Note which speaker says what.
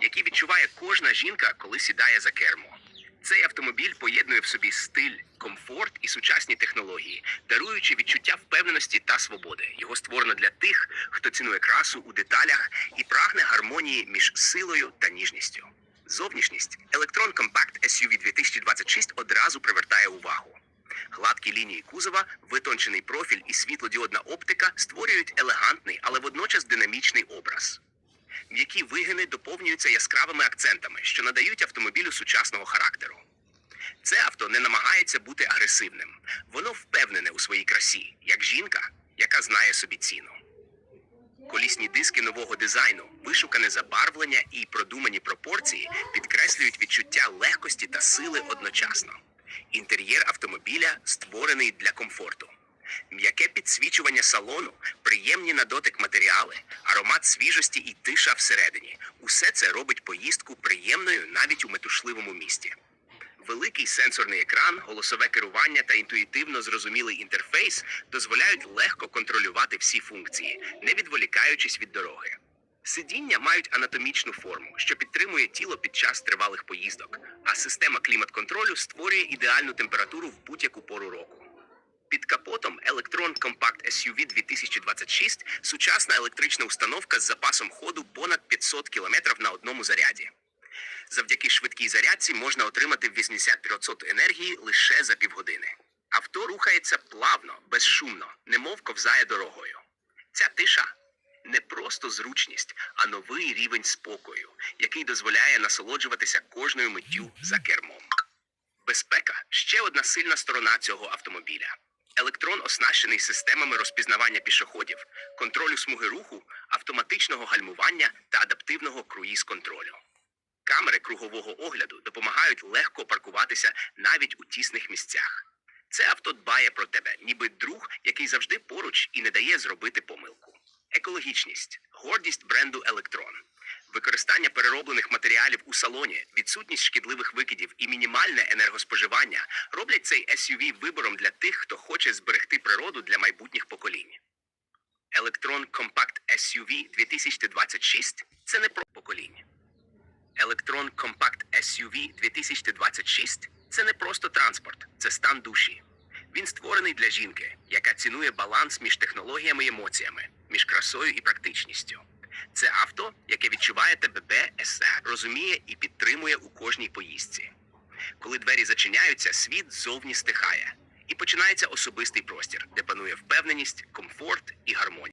Speaker 1: які відчуває кожна жінка, коли сідає за кермо. Цей автомобіль поєднує в собі стиль, комфорт і сучасні технології, даруючи відчуття впевненості та свободи. Його створено для тих, хто цінує красу у деталях і прагне гармонії між силою та ніжністю. Зовнішність Electron Compact SUV 2026 одразу привертає увагу. Гладкі лінії кузова, витончений профіль і світлодіодна оптика створюють елегантний, але водночас динамічний образ. М'які вигини доповнюються яскравими акцентами, що надають автомобілю сучасного характеру. Це авто не намагається бути агресивним. Воно впевнене у своїй красі, як жінка, яка знає собі ціну. Колісні диски нового дизайну, вишукане забарвлення і продумані пропорції підкреслюють відчуття легкості та сили одночасно. Інтер'єр автомобіля створений для комфорту. М'яке підсвічування салону, приємні на дотик матеріали, аромат свіжості і тиша всередині. Усе це робить поїздку приємною навіть у метушливому місті. Великий сенсорний екран, голосове керування та інтуїтивно зрозумілий інтерфейс дозволяють легко контролювати всі функції, не відволікаючись від дороги. Сидіння мають анатомічну форму, що підтримує тіло під час тривалих поїздок, а система клімат-контролю створює ідеальну температуру в будь-яку пору року. Під Electron Compact SUV 2026 сучасна електрична установка з запасом ходу понад 500 км на одному заряді. Завдяки швидкій зарядці можна отримати 80% енергії лише за півгодини. Авто рухається плавно, безшумно, немов ковзає дорогою. Ця тиша не просто зручність, а новий рівень спокою, який дозволяє насолоджуватися кожною миттю за кермом. Безпека ще одна сильна сторона цього автомобіля. Електрон оснащений системами розпізнавання пішоходів, контролю смуги руху, автоматичного гальмування та адаптивного круїз-контролю. Камери кругового огляду допомагають легко паркуватися навіть у тісних місцях. Це авто дбає про тебе, ніби друг, який завжди поруч і не дає зробити помилку. Екологічність, гордість бренду Електрон, використання перероблених матеріалів у салоні, відсутність шкідливих викидів і мінімальне енергоспоживання роблять цей SUV вибором для тих, хто хоче зберегти природу для майбутніх поколінь. Electron Compact SUV 2026 – це не про поколінь. Electron Compact SUV 2026 – це не просто транспорт, це стан душі. Він створений для жінки, яка цінує баланс між технологіями і емоціями, між красою і практичністю. Це авто, яке відчуває тебе есе, розуміє і підтримує у кожній поїздці. Коли двері зачиняються, світ зовні стихає, і починається особистий простір, де панує впевненість, комфорт і гармонія.